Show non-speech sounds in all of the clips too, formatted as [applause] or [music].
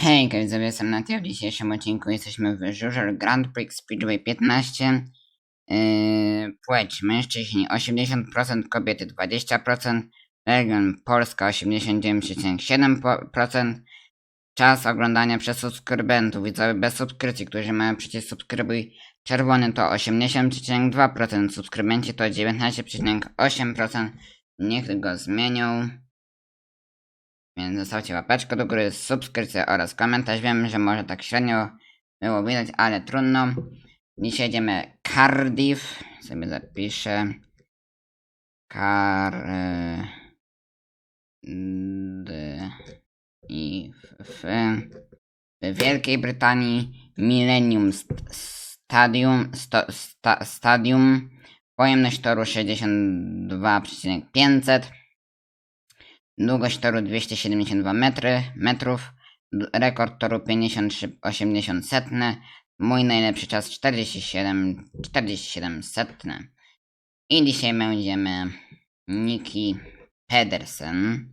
Hej, widzowie, jestem Natia. W dzisiejszym odcinku jesteśmy w Żużel Grand Prix Speedway 15. Yy, płeć mężczyźni 80%, kobiety 20%, region Polska 89,7%. Czas oglądania przez subskrybentów, widzowie bez subskrypcji, którzy mają przycisk subskrybuj czerwony to 80,2%, subskrybenci to 19,8%. Niech go zmienią. Więc zostawcie łapeczkę do góry, subskrypcję oraz komentarz. Wiem, że może tak średnio było widać, ale trudno. Dzisiaj jedziemy Cardiff. Sobie zapiszę. Car... I... W... Wielkiej Brytanii Millennium St- Stadium... Sto, sta, stadium. Pojemność toru 62,500. Długość toru 272 metry, metrów. Rekord toru 53,80 setne. Mój najlepszy czas 47, 47 setne. I dzisiaj będziemy Niki Pedersen.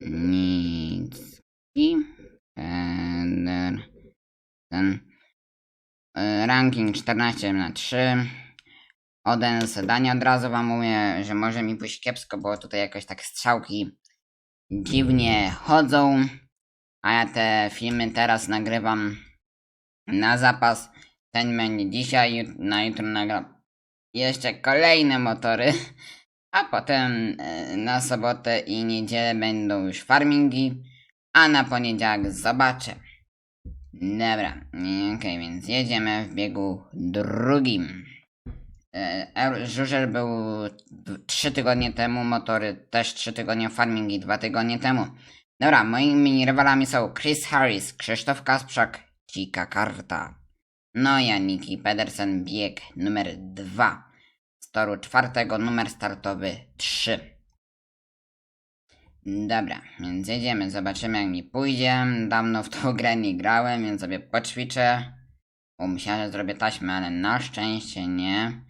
Niki Pedersen. E, Ranking 14 na 3. Oden zadania od razu wam mówię, że może mi pójść kiepsko, bo tutaj jakoś tak strzałki dziwnie chodzą. A ja te filmy teraz nagrywam na zapas. Ten będzie dzisiaj, na jutro nagram jeszcze kolejne motory. [laughs] A potem e, na sobotę i niedzielę będą już farmingi. A na poniedziałek zobaczę. Dobra, okej, więc jedziemy w biegu drugim. E, Żużel był 3 tygodnie temu, motory też 3 tygodnie, farmingi 2 tygodnie temu. Dobra, moimi rywalami są Chris Harris, Krzysztof Kasprzak, Cika Karta. No ja Niki Pedersen, bieg numer 2. Z toru czwartego, numer startowy 3. Dobra, więc jedziemy, zobaczymy jak mi pójdzie. Dawno w tą grę nie grałem, więc sobie poćwiczę. Bo myślałem, że zrobię taśmę, ale na szczęście nie.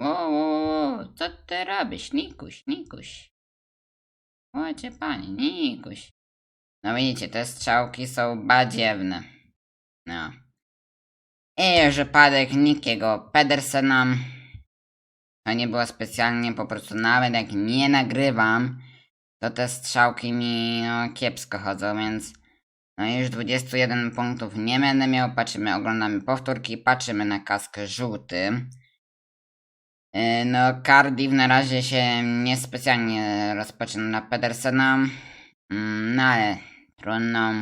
O, o, o, co ty robisz, Nikuś, Nikuś? Ojcze panie, Nikuś. No widzicie, te strzałki są badziewne. No. I przypadek Nikiego Pedersena. To nie było specjalnie, po prostu nawet jak nie nagrywam, to te strzałki mi no, kiepsko chodzą, więc no już 21 punktów nie będę miał. Patrzymy, oglądamy powtórki, patrzymy na kask żółty. Yy, No, Cardiff na razie się niespecjalnie rozpoczyna na Pedersena. Mm, No ale trudno.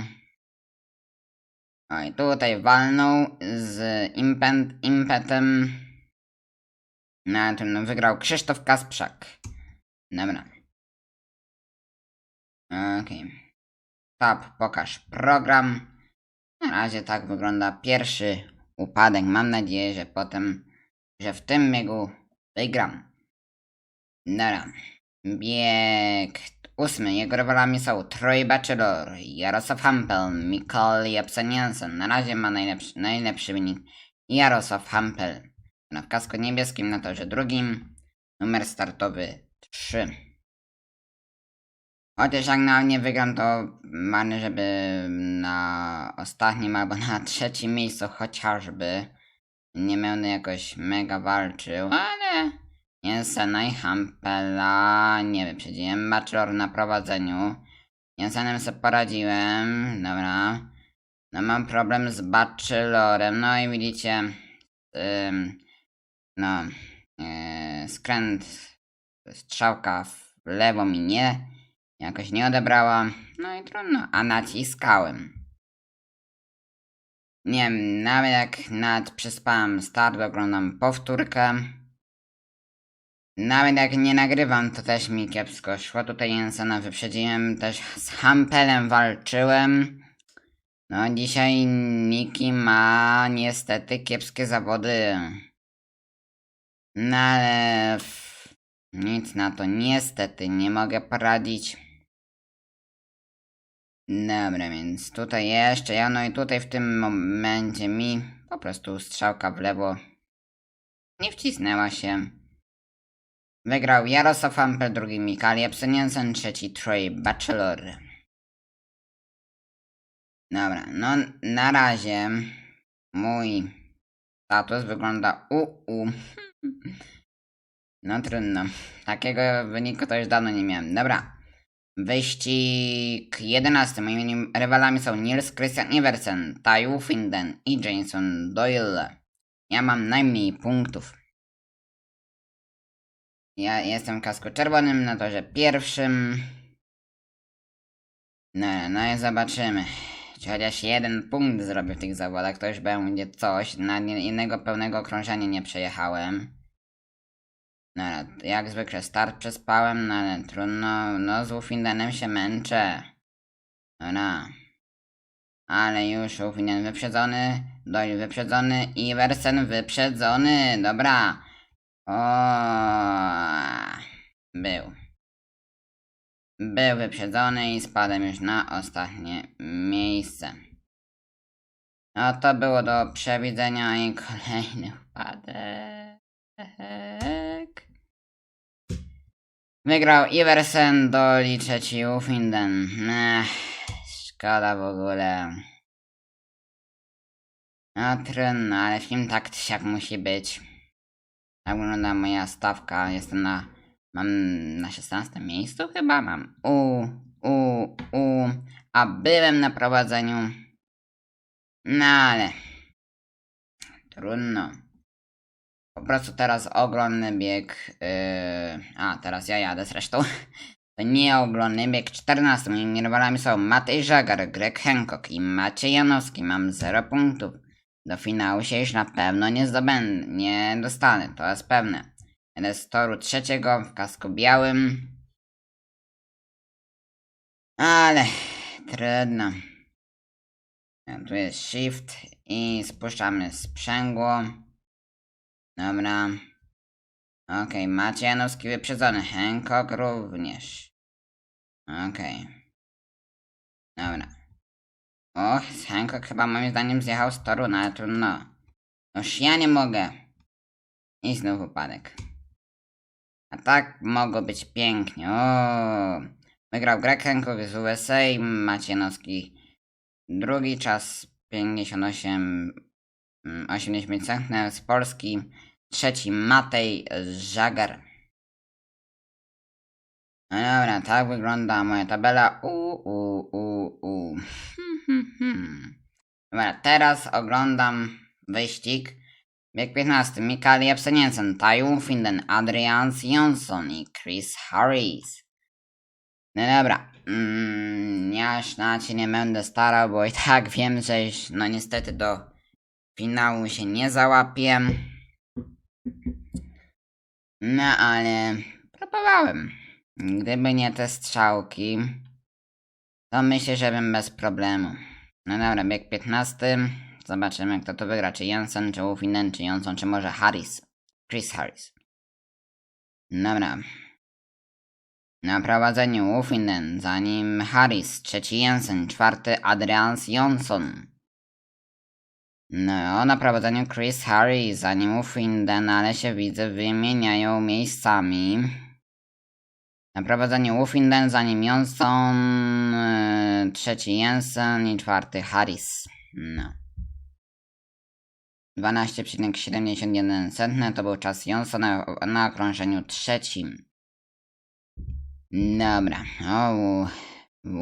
Oj, tutaj walnął z impet, impetem. Na tym wygrał Krzysztof Kasprzak. Dobra. Okej. Tab, pokaż program. Na razie tak wygląda pierwszy upadek. Mam nadzieję, że potem, że w tym biegu wygram. Dobra. Bieg ósmy. Jego rywalami są Troy Bachelor, Jarosław Hampel, Mikael Jepsen Na razie ma najlepszy, najlepszy wynik Jarosław Hampel. Na w kasku niebieskim na torze drugim. Numer startowy 3. Chociaż jak na nie wygram, to marny, żeby na ostatnim albo na trzecim miejscu chociażby nie będę jakoś mega walczył, ale Jensena i Hampela nie wyprzedziłem. Bachelor na prowadzeniu. Jensenem sobie poradziłem, dobra. No mam problem z Bachelorem, no i widzicie, no, yy, skręt, strzałka w lewo mi nie, jakoś nie odebrała, no i trudno, a naciskałem. Nie wiem, nawet jak nad przespałem start, oglądam powtórkę. Nawet jak nie nagrywam, to też mi kiepsko szło. Tutaj Jensena wyprzedziłem, też z Hampelem walczyłem. No dzisiaj Niki ma niestety kiepskie zawody. No ale nic na to niestety nie mogę poradzić. Dobra, więc tutaj jeszcze ja, no i tutaj w tym momencie mi po prostu strzałka w lewo nie wcisnęła się. Wygrał Jarosław Ampel, drugi Mikael Jepsen Jensen, trzeci Troy Bachelor. Dobra, no na razie mój status wygląda UU. No trudno. Takiego wyniku to już dawno nie miałem. Dobra. Wyścig 11. Moimi rywalami są Nils Christian Iversen, Taju Finden i Jason Doyle. Ja mam najmniej punktów. Ja jestem w kasku czerwonym na torze pierwszym. No, no i zobaczymy. Czy chociaż jeden punkt zrobię w tych zawodach, to już będzie coś. Na jednego pełnego okrążenia nie przejechałem. No, jak zwykle start przespałem, no ale trudno. No, z Ufindenem się męczę. Dobra. Ale już Ufinden wyprzedzony, Doyle wyprzedzony i Wersen wyprzedzony. Dobra. Był. Był wyprzedzony i spadłem już na ostatnie miejsce. No to było do przewidzenia i [laughs] kolejny upadek. Wygrał Iversen, doliczę ci Ufinden. Ech, szkoda w ogóle. No trudno, ale film tak czy siak musi być. Tak wygląda moja stawka. Jestem na. Mam na 16 miejscu chyba. Mam U, U, U. A byłem na prowadzeniu. No ale. Trudno. Po prostu teraz oglądny bieg. Yy, a, teraz ja jadę zresztą. To nie oglądny bieg 14. Moimi rywalami są Matej Żagar, Greg Hancock i Maciej Janowski. Mam 0 punktów. Do finału się już na pewno nie zdobędę, nie dostanę, to jest pewne. Jadę z toru trzeciego w kasku białym. Ale trudno. Tu jest shift i spuszczamy sprzęgło. Dobra. Okej, Maciej Janowski wyprzedzony, Hancock również. Okej. Dobra. Och, Hancock chyba moim zdaniem zjechał z toru, no ale trudno. Już ja nie mogę. I znów upadek. A tak mogło być pięknie. Wygrał Greg Hancock z USA, Macienowski drugi czas 58 mm, 80 centner z Polski. Trzeci Matej Żagar. No dobra, tak wygląda moja tabela. U, u, u, u. Hmm, hmm. Dobra, teraz oglądam wyścig. Bieg 15. Mikael Jepsen Jensen, Taju Finden, Adrian Jonsson i Chris Harris. No dobra. Mm, ja cię nie będę starał, bo i tak wiem, że no niestety do finału się nie załapię. No ale próbowałem. Gdyby nie te strzałki, to myślę, że bym bez problemu. No dobra, bieg 15. Zobaczymy, kto to wygra. Czy Jensen, czy Uffinen, czy Johnson, czy może Harris. Chris Harris. Dobra. Na prowadzeniu Uffinen, za nim Harris, trzeci Jensen, czwarty Adrians Johnson. No, na prowadzeniu Chris Harris, za nim ale się widzę, wymieniają miejscami. Na prowadzeniu Uffinen, za nim Johnson, trzeci Jensen i czwarty Harris. No. 12,71 centne to był czas Johnsona na okrążeniu trzecim. Dobra. O,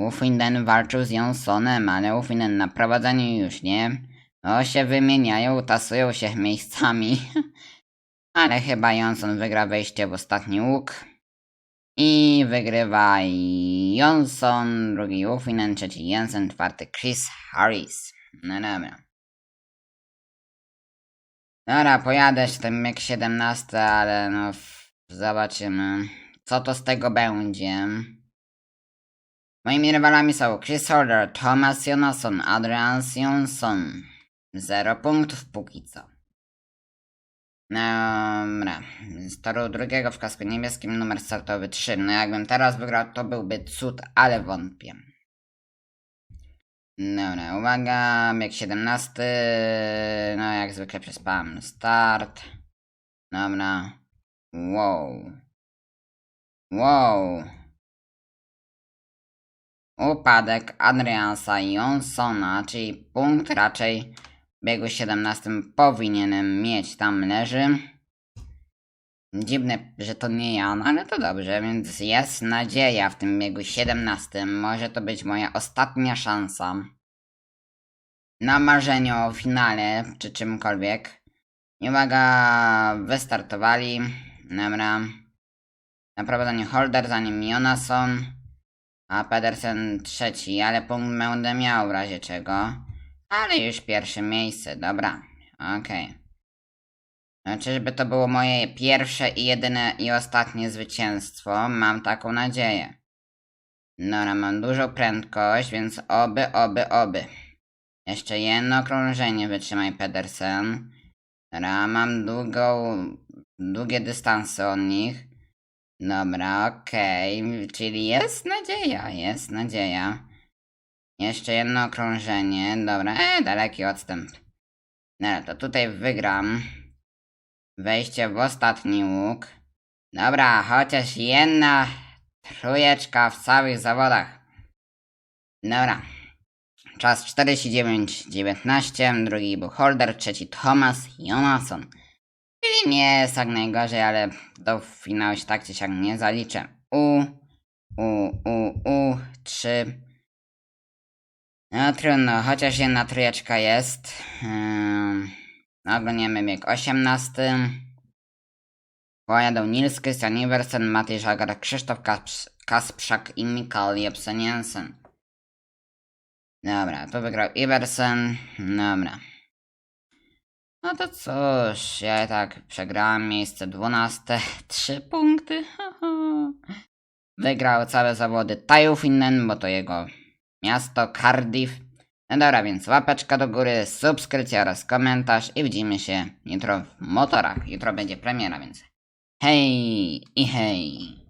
Uffinen walczył z Johnsonem, ale Uffinen na prowadzeniu już nie. O, się wymieniają, tasują się miejscami. [laughs] ale chyba Johnson wygra wejście w ostatni łuk. I wygrywa Johnson, drugi Uffinen, trzeci Jensen, czwarty Chris Harris. No dobra. Dobra, pojadę z tym jak 17, ale no zobaczymy, co to z tego będzie. Moimi rywalami są Chris Holder, Thomas Jonasson, Adrian Johnson. Zero punktów póki co. Dobra, toru drugiego w kasku niebieskim numer startowy 3. No jakbym teraz wygrał, to byłby cud, ale wątpię. Dobra, uwaga, bieg 17. No jak zwykle przespałem start. Dobra. Wow. Wow. upadek Adriansa Jonsona, czyli punkt raczej biegu 17 powinienem mieć. Tam leży. Dziwne, że to nie ja, no ale to dobrze, więc jest nadzieja w tym biegu 17. Może to być moja ostatnia szansa na marzenie o finale, czy czymkolwiek. I uwaga, wystartowali. Dobra. Na prowadzeniu Holder, zanim Jonason, a Pedersen trzeci, ale punkt będę miał w razie czego. Ale już pierwsze miejsce, dobra. Okej. No, Czyżby to było moje pierwsze i jedyne i ostatnie zwycięstwo? Mam taką nadzieję. Dobra, mam dużą prędkość, więc oby, oby, oby. Jeszcze jedno okrążenie wytrzymaj Pedersen. Dobra, mam długą, długie dystanse od nich. Dobra, okej, czyli jest nadzieja, jest nadzieja. Jeszcze jedno okrążenie, dobra, e, daleki odstęp. Dobra, to tutaj wygram. Wejście w ostatni łuk. Dobra, chociaż jedna trójeczka w całych zawodach. Dobra. Czas 49-19, drugi był Holder, trzeci Thomas Jonason. Czyli nie jest tak najgorzej, ale do finału się tak czy siak nie zaliczę. U, U, U, U, 3. No trudno, chociaż jedna trójeczka jest. Um, oglądamy bieg 18. Pojadą Nils Christian Iversen, Matej Żagar, Krzysztof Kasps- Kasprzak i Mikael Jepsen Jensen. Dobra, to wygrał Iversen. Dobra. No to cóż, ja i tak przegrałem miejsce 12. Trzy punkty. haha. Wygrał całe zawody Tajufinnen, bo to jego miasto Cardiff. No dobra, więc łapeczka do góry, subskrypcja oraz komentarz i widzimy się jutro w motorach. Jutro będzie premiera, więc hej i hej.